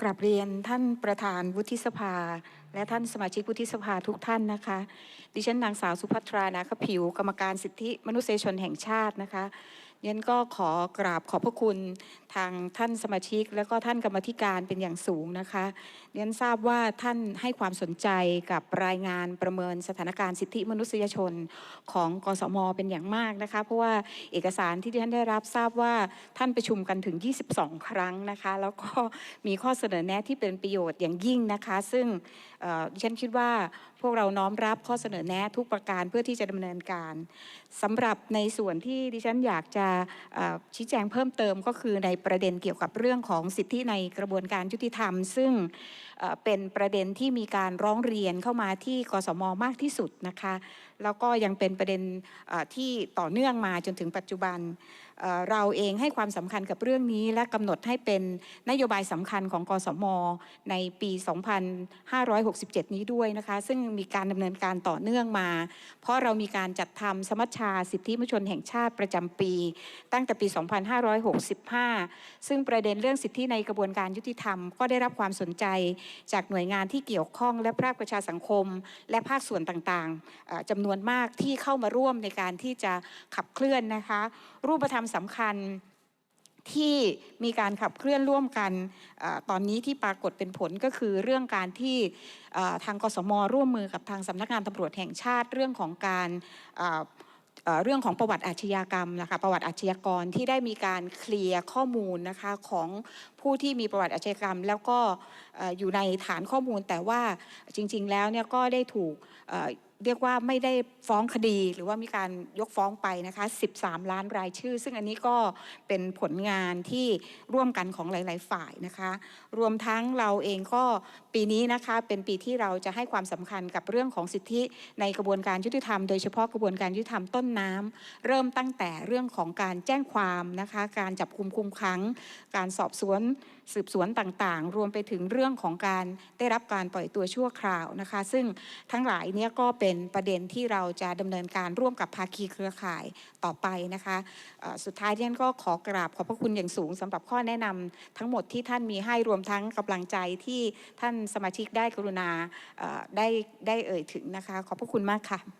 กราบเรียนท่านประธานวุฒิสภา และท่านสมาชิกวุฒิสภาทุกท่านนะคะ ดิฉันนางสาวสุภัทรานาคผิว กรรมการสิทธิมนุษยชนแห่งชาตินะคะ ยนก็ขอกราบขอบพระคุณทางท่านสมาชิก และก็ท่านกรรมธิการเป็นอย่างสูงนะคะเรียนทราบว่าท่านให้ความสนใจกับรายงานประเมินสถานการณ์สิทธิมนุษยชนของกสมเป็นอย่างมากนะคะเพราะว่าเอกสารที่ท่านได้รับทราบว่าท่านประชุมกันถึง 22 ครั้งนะคะแล้วก็มีข้อเสนอแนะที่เป็นประโยชน์อย่างยิ่งนะคะ ซึ่งดิฉันคิดว่าพวกเราน้อมรับข้อเสนอแนะทุกประการเพื่อที่จะดำเนินการสำหรับในส่วนที่ดิฉันอยากจะชี้แจงเพิ่มเติมก็คือในประเด็นเกี่ยวกับเรื่องของสิทธิในกระบวนการยุติธรรม ซึ่งเป็นประเด็นที่มีการร้องเรียนเข้ามาที่กสมมากที่สุดนะคะแล้วก็ยังเป็นประเด็นที่ต่อเนื่องมาจนถึงปัจจุบัน เราเองให้ความสำคัญกับเรื่องนี้และกำหนดให้เป็นนโยบายสำคัญของกสมในปี 2567 นี้ด้วยนะคะซึ่งมีการดำเนินการต่อเนื่องมา เพราะเรามีการจัดทำสมัชชาสิทธิมนุษยชนแห่งชาติประจำปี ตั้งแต่ปี 2565 ซึ่งประเด็นเรื่องสิทธิในกระบวนการยุติธรรม ก็ได้รับความสนใจจากหน่วยงานที่เกี่ยวข้องและภาคประชาสังคม และภาคส่วนต่างๆเอ่อจำนวนมากที่เข้ามาร่วมในการที่จะขับเคลื่อนนะคะ รูปธรรมสำคัญที่มีการขับเคลื่อนร่วมกันอตอนนี้ที่ปรากฏเป็นผลก็คือเรื่องการที่ทางกสมร่วมมือกับทางสำนักงานตำรวจแห่งชาติเรื่องของการเรื่องของประวัติอาชญากรรมนะคะประวัติอาชญากรที่ได้มีการเคลียร์ข้อมูลนะคะของผู้ที่มีประวัติอาชญากรรม แล้วก็อยู่ในฐานข้อมูลแต่ว่าจริง ๆ แล้วเนี่ยก็ได้ถูก เรียกว่าไม่ได้ฟ้องคดีหรือว่ามีการยกฟ้องไปนะคะ 13 ล้านรายชื่อ ซึ่งอันนี้ก็เป็นผลงานที่ร่วมกันของหลาย ๆ ฝ่ายนะคะ รวมทั้งเราเองก็ปีนี้นะคะเป็นปีที่เราจะให้ความสำคัญกับเรื่องของสิทธิในกระบวนการยุติธรรมโดยเฉพาะกระบวนการยุติธรรมต้นน้ำเริ่มตั้งแต่เรื่องของการแจ้งความนะคะ การจับคุมคุมขัง การสอบสวนสืบสวนต่างๆ รวมไปถึงเรื่องของการได้รับการปล่อยตัวชั่วคราวนะคะ ซึ่งทั้งหลายเนี้ยก็เป็นประเด็นที่เราจะดำเนินการร่วมกับภาคีเครือข่ายต่อไปนะคะสุดท้ายที่ฉันก็ขอกราบขอบพระคุณอย่างสูงสำหรับข้อแนะนำทั้งหมดที่ท่านมีให้รวมทั้งกำลังใจที่ท่านสมาชิกได้กรุณาได้ได้เอ่ยถึงนะคะ ขอบพระคุณมากค่ะ